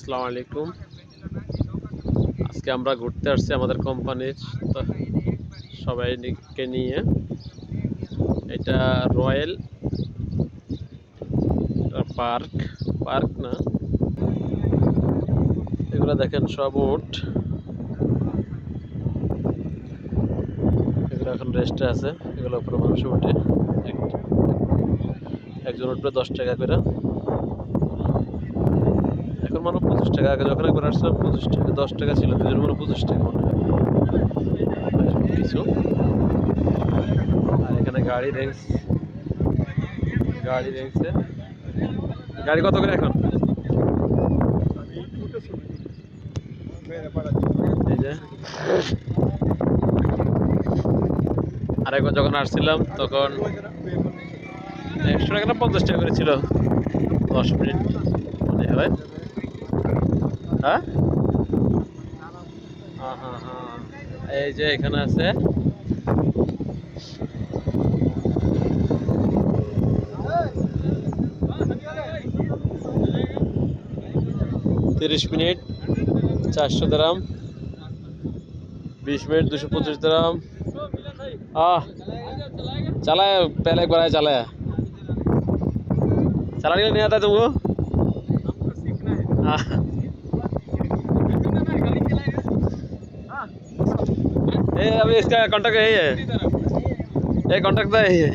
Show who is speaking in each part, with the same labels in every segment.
Speaker 1: আসসালামু আলাইকুম। আজকে আমরা ঘুরতে আসছি আমাদের কোম্পানির সবাইকে নিয়ে। এটা রয়্যাল পার্ক পার্ক না? এগুলো দেখেন সব উঠ এগুলো এখন রেস্টে আছে, এগুলো উপরে মানুষ উঠে। একজন উঠবে দশ টাকা করে। পঁচিশ টাকা, আগে যখন একবার আসছিলাম পঁচিশ টাকা, দশ টাকা ছিল দুজন মানে পঁচিশ টাকা মনে হয়। কিছু আর এখানে গাড়ি রেঞ্জ গাড়ি রেঞ্জে গাড়ি কত করে এখন? এই যে। আরেকবার যখন আসছিলাম, তখন একশো টাকা না পঞ্চাশ টাকা করে ছিল। দশ মিনিট। মনে হয়। হ্যাঁ হ্যাঁ হ্যাঁ হ্যাঁ এই যে এখানে আছে তিরিশ মিনিট চারশো গ্রাম বিশ মিনিট দুশো পঁচিশ গ্রাম আহ চালায় पहले एक बार आया चलाया चलाने के लिए नहीं आता तुमको हाँ ये अभी इसका कांटेक्ट यही है ये कांटेक्ट तो यही है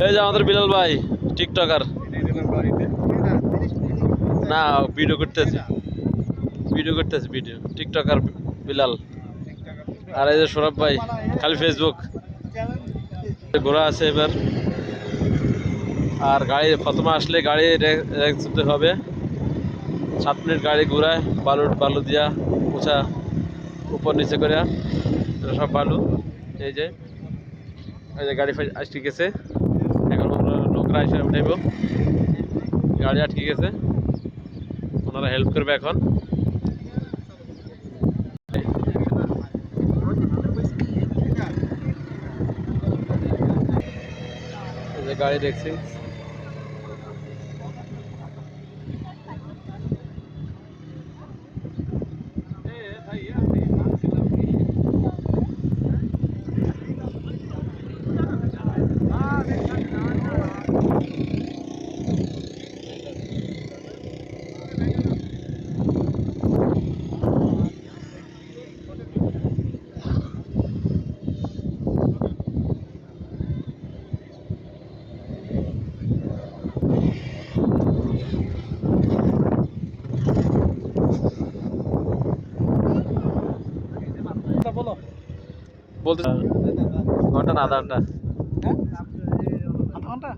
Speaker 1: এই যে আমাদের বিলাল ভাই টিকটকার না ভিডিও করতেছে ভিডিও করতেছে ভিডিও টিকটকার বিলাল আর এই যে সৌরভ ভাই খালি ফেসবুক ঘোরা আছে এবার আর গাড়ি প্রথমে আসলে গাড়ি রেক দিতে হবে সাত মিনিট গাড়ি ঘুরায় বালু বালু দিয়া উঁচা উপর নিচে করে সব বালু। এই যে এই যে গাড়ি আটকে গেছে এখন লোকরা এসে উঠাইব। গাড়ি আটকে গেছে ওনারা হেল্প করবে এখন। গাড়ি দেখছি। বলতে ঘণ্টা না আধা ঘণ্টা।
Speaker 2: আধা ঘণ্টা